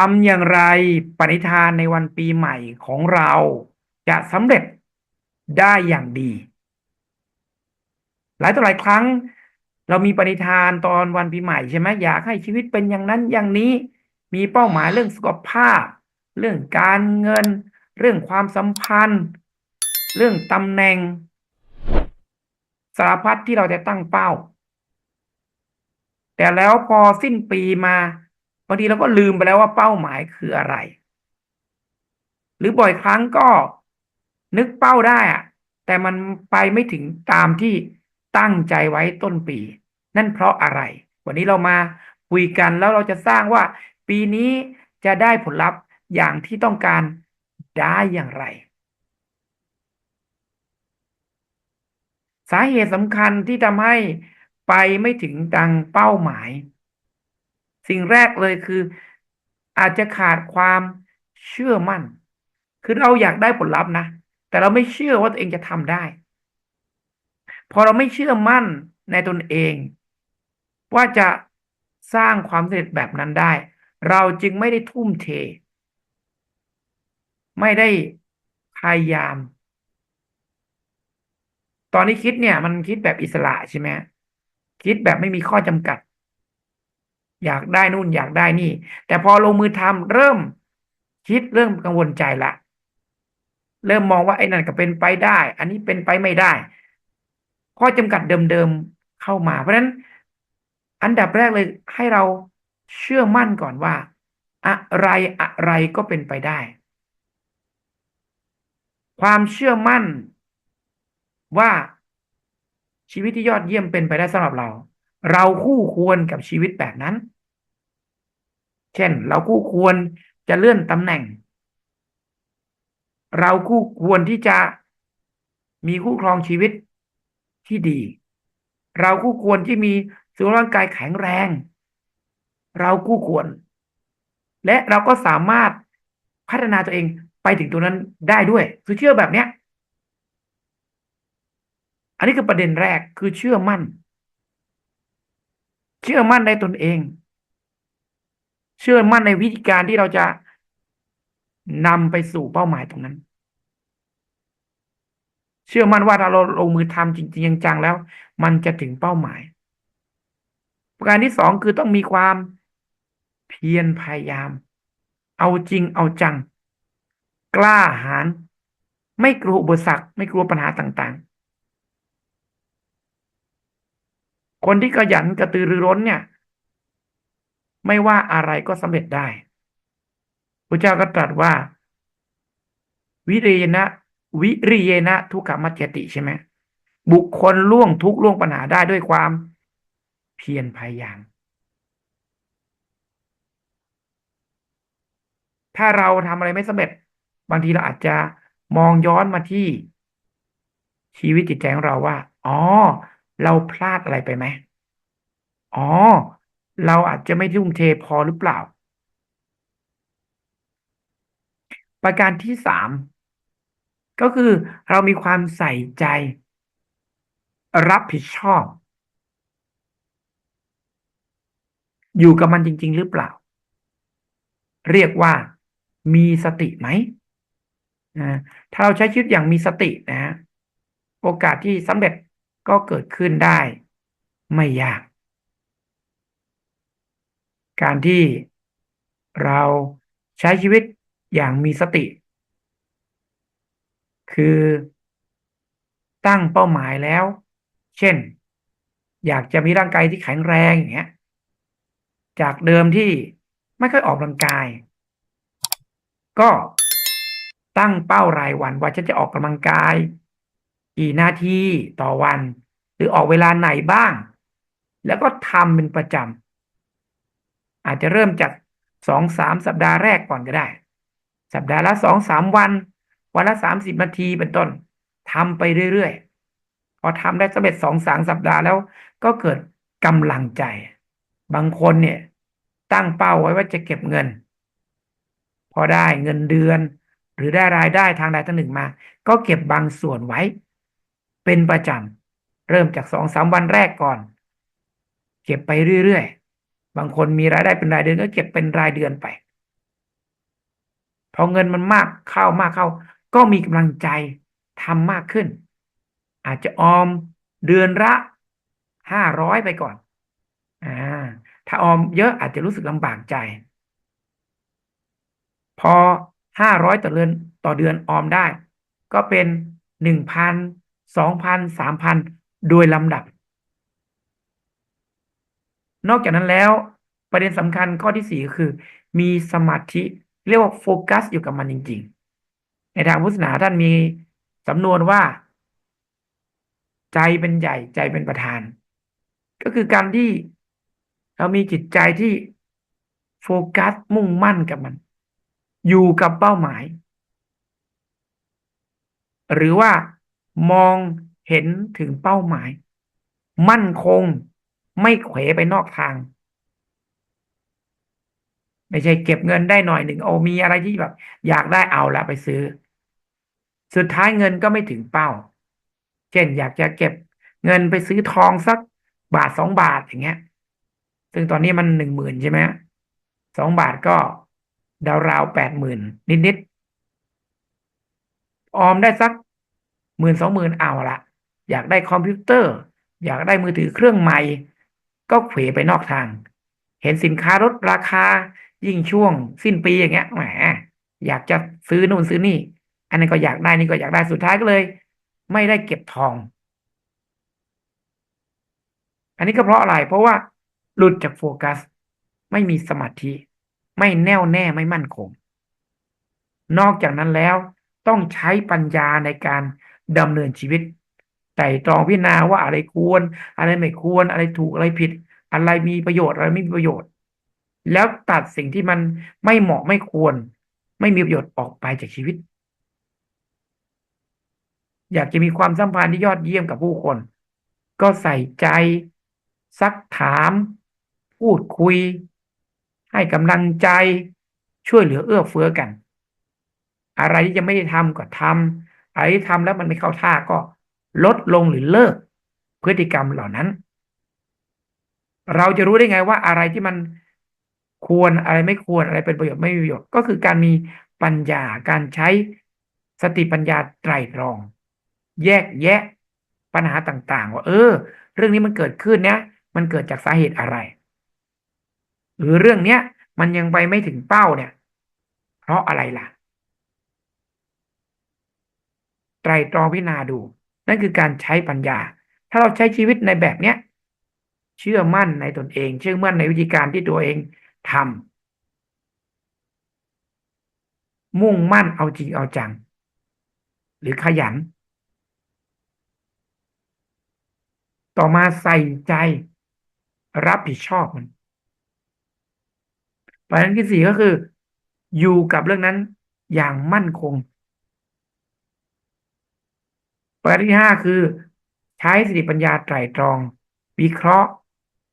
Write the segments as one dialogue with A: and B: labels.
A: ทำอย่างไรปณิธานในวันปีใหม่ของเราจะสำเร็จได้อย่างดี หลายต่อหลายครั้ง เรามีปณิธานตอนวันปีใหม่ใช่ไหมอยากให้ชีวิตเป็นอย่างนั้นอย่างนี้ มีเป้าหมายเรื่องสุขภาพ เรื่องการเงิน เรื่องความสัมพันธ์ เรื่องตำแหน่งสารพัดที่เราจะตั้งเป้า แต่แล้วพอสิ้นปีมา บางทีเราก็ลืมไปแล้วว่าเป้าหมายคืออะไร หรือบ่อยครั้งก็นึกเป้าได้อะแต่มันไปไม่ถึงตามที่ตั้งใจไว้ต้นปี นั่นเพราะอะไร วันนี้เรามาคุยกันแล้วเราจะสร้างว่า ปีนี้จะได้ผลลัพธ์อย่างที่ต้องการได้อย่างไร สาเหตุสำคัญที่ทำให้ไปไม่ถึงดังเป้าหมาย สิ่งแรกเลยคือ อาจจะขาดความเชื่อมั่น คือเราอยากได้ผลลัพธ์นะ แต่เราไม่เชื่อว่าตัวเองจะทำได้ พอเราไม่เชื่อมั่นในตนเอง ว่าจะสร้างความสำเร็จแบบนั้นได้ เราจึงไม่ได้ทุ่มเท ไม่ได้พยายาม ตอนนี้คิดเนี่ย มันคิดแบบอิสระใช่ไหมคิดแบบไม่มีข้อจำกัด อยากได้นู่นอยากได้นี่ แต่พอลงมือทำเริ่มคิดเริ่มกังวลใจละเริ่มมองว่าไอ้นั่นก็เป็นไปได้ อันนี้เป็นไปไม่ได้ ข้อจำกัดเดิมๆเข้ามา เพราะฉะนั้นอันดับแรกเลยให้เราเชื่อมั่นก่อนว่า อะไรอะไรก็เป็นไปได้ ความเชื่อมั่นว่าชีวิตที่ยอดเยี่ยมเป็นไปได้สำหรับเรา เราคู่ควรกับชีวิตแบบนั้น เช่น เราคู่ควรจะเลื่อนตำแหน่ง เราคู่ควรที่จะมีคู่ครองชีวิตที่ดี เราคู่ควรที่มีสุขภาพร่างกายแข็งแรง เราคู่ควร และเราก็สามารถพัฒนาตัวเองไปถึงตัวนั้นได้ด้วย คือเชื่อแบบเนี้ย อันนี้คือประเด็นแรกคือเชื่อมั่น เชื่อมั่นในตนเอง เชื่อมั่นในวิธีการที่เราจะนำไปสู่เป้าหมายตรงนั้น เชื่อมั่นว่าถ้าเราลงมือทำจริงๆจังๆแล้ว มันจะถึงเป้าหมาย ประการที่สองคือต้องมีความเพียรพยายาม เอาจริงเอาจัง กล้าหาญไม่กลัวอุปสรรคไม่กลัวปัญหาต่างๆ คนที่ขยันกระตือรือร้นเนี่ย ไม่ว่าอะไรก็สำเร็จได้พระเจ้าก็ตรัสว่า วิริยนะ วิริยนะ ทุกขมัจจติใช่ไหมบุคคลล่วงทุกล่วงปัญหาได้ด้วยความเพียรพยายาม ถ้าเราทำอะไรไม่สำเร็จ บางทีเราอาจจะมองย้อนมาที่ชีวิตจิตใจของเราว่า อ๋อ เราพลาดอะไรไปไหมอ๋อ เราอาจจะไม่ทุ่มเทพอหรือเปล่า ประการที่สามก็คือเรามีความใส่ใจ รับผิดชอบ อยู่กับมันจริง ๆ หรือเปล่า เรียกว่ามีสติไหมนะถ้าเราใช้ชีวิตอย่างมีสตินะ โอกาสที่สำเร็จ ก็เกิดขึ้นได้ไม่ยาก การที่เราใช้ชีวิตอย่างมีสติ คือตั้งเป้าหมายแล้ว เช่น อยากจะมีร่างกายที่แข็งแรงอย่างเงี้ย จากเดิมที่ไม่ค่อยออกกำลังกาย ก็ตั้งเป้ารายวันว่าฉันจะออกกำลังกาย กี่นาทีต่อวัน หรือออกเวลาไหนบ้าง แล้วก็ทำเป็นประจำอาจจะเริ่มจากสองสามสัปดาห์แรกก่อนก็ได้ สัปดาห์ละสองสามวัน วันละสามสิบนาทีเป็นต้นทำไปเรื่อยๆ พอทำได้สำเร็จสองสามสัปดาห์แล้วก็เกิดกำลังใจ บางคนเนี่ย ตั้งเป้าไว้ว่าจะเก็บเงิน พอได้เงินเดือน หรือได้รายได้ทางใดทางหนึ่งมา ก็เก็บบางส่วนไว้ เป็นประจำเริ่มจากสองสามวันแรกก่อน เก็บไปเรื่อยๆ บางคนมีรายได้เป็นรายเดือนก็เก็บเป็นรายเดือนไปพอเงินมันมากเข้ามากเข้า ก็มีกำลังใจทำมากขึ้น อาจจะออมเดือนละห้าร้อยไปก่อนอ่าถ้าออมเยอะอาจจะรู้สึกลำบากใจ พอห้าร้อยต่อเดือนต่อเดือนออมได้ ก็เป็นหนึ่งพัน สองพันสามพันโดยลำดับ นอกจากนั้นแล้วประเด็นสำคัญข้อที่สี่ก็คือ มีสมาธิเรียกว่าโฟกัสอยู่กับมันจริง ๆ ในทางพุทธศาสนาท่านมีสำนวนว่า ใจเป็นใหญ่ใจเป็นประธาน ก็คือการที่เรามีจิตใจที่โฟกัสมุ่งมั่นกับมัน อยู่กับเป้าหมาย หรือว่า มองเห็นถึงเป้าหมาย มั่นคงไม่เขวไปนอกทาง ไม่ใช่เก็บเงินได้หน่อยหนึ่งโอ้มีอะไรที่แบบ อยากได้เอาละไปซื้อ สุดท้ายเงินก็ไม่ถึงเป้า เช่นอยากจะเก็บเงินไปซื้อทองสักบาทสองบาทอย่างเงี้ย ซึ่งตอนนี้มันหนึ่งหมื่นใช่ไหมสองบาทก็ดาวราวแปดหมื่นนิดๆออมได้สัก หมื่นสองหมื่นเอาละอยากได้คอมพิวเตอร์ อยากได้มือถือเครื่องใหม่ ก็เขวไปนอกทาง เห็นสินค้าลดราคายิ่งช่วง สิ้นปีอย่างเงี้ยแหมอยากจะซื้อนู่นซื้อนี่ อันนี้นก็อยากได้นี่ก็อยากได้สุดท้ายก็เลย ไม่ได้เก็บทอง อันนี้ก็เพราะอะไร เพราะว่าหลุดจากโฟกัส ไม่มีสมาธิ ไม่แน่วแน่ไม่มั่นคง นอกจากนั้นแล้วต้องใช้ปัญญาในการ ดำเนินชีวิตไต่ตรองพิจารณาว่าอะไรควร อะไรไม่ควร อะไรถูกอะไรผิด อะไรมีประโยชน์อะไรไม่มีประโยชน์ แล้วตัดสิ่งที่มันไม่เหมาะไม่ควร ไม่มีประโยชน์ออกไปจากชีวิต อยากจะมีความสัมพันธ์ที่ยอดเยี่ยมกับผู้คน ก็ใส่ใจ ซักถาม พูดคุย ให้กำลังใจช่วยเหลือเอื้อเฟื้อกัน อะไรที่จะไม่ได้ทำก็ทำ ไรที่ทำแล้วมันไม่เข้าท่าก็ลดลงหรือเลิกพฤติกรรมเหล่านั้น เราจะรู้ได้ไงว่าอะไรที่มันควรอะไรไม่ควรอะไรเป็นประโยชน์ไม่มีประโยชน์ก็คือการมีปัญญาการใช้สติปัญญาไตรตรอง แยกแยะปัญหาต่างๆ ว่า เออ เรื่องนี้มันเกิดขึ้นเนี้ยมันเกิดจากสาเหตุอะไร หรือเรื่องเนี้ยมันยังไปไม่ถึงเป้าเนี่ย เพราะอะไรล่ะ ไตรตรองพิจารณาดู นั่นคือการใช้ปัญญา ถ้าเราใช้ชีวิตในแบบเนี้ยเชื่อมั่นในตนเอง เชื่อมั่นในวิธีการที่ตัวเองทำมุ่งมั่นเอาจริงเอาจัง หรือขยัน ต่อมาใส่ใจรับผิดชอบมันประเด็นที่สี่ก็คือ อยู่กับเรื่องนั้นอย่างมั่นคง ประเด็นที่ห้าคือ ใช้สติปัญญาไตรตรอง วิเคราะห์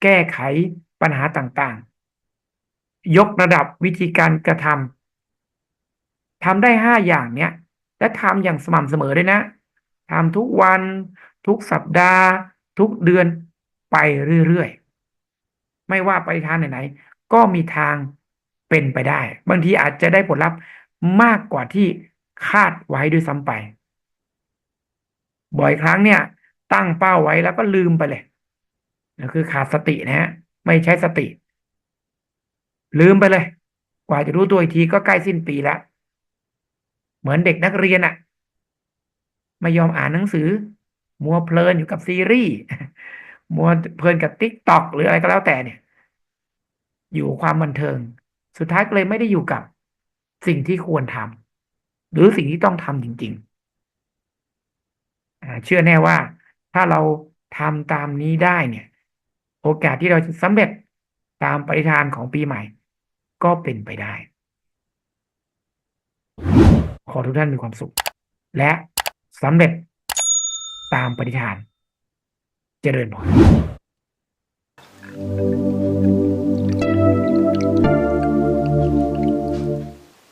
A: แก้ไขปัญหาต่างๆ ยกระดับวิธีการกระทำทำได้ห้าอย่างเนี้ยและทำอย่างสม่ำเสมอด้วยนะทำทุกวัน ทุกสัปดาห์ ทุกเดือนไปเรื่อยๆ ไม่ว่าไปทางไหนๆก็มีทางเป็นไปได้ บางทีอาจจะได้ผลลัพธ์มากกว่าที่คาดไว้ด้วยซ้ำไป บ่อยครั้งเนี่ย ตั้งเป้าไว้แล้วก็ลืมไปเลยนั่นคือขาดสตินะฮะไม่ใช้สติ ลืมไปเลย กว่าจะรู้ตัวอีกทีก็ใกล้สิ้นปีแล้วเหมือนเด็กนักเรียนอะไม่ยอมอ่านหนังสือ มัวเพลินอยู่กับซีรีส์มัวเพลินกับติ๊กต็อกหรืออะไรก็แล้วแต่เนี่ย อยู่ความบันเทิง สุดท้ายก็เลยไม่ได้อยู่กับสิ่งที่ควรทำหรือสิ่งที่ต้องทำจริง ๆ เชื่อแน่ว่าถ้าเราทำตามนี้ได้เนี่ย โอกาสที่เราจะสำเร็จตามปริธานของปีใหม่ ก็เป็นไปได้ ขอทุกท่านมีความสุข และสำเร็จตามปฏิฐาน เจริญพร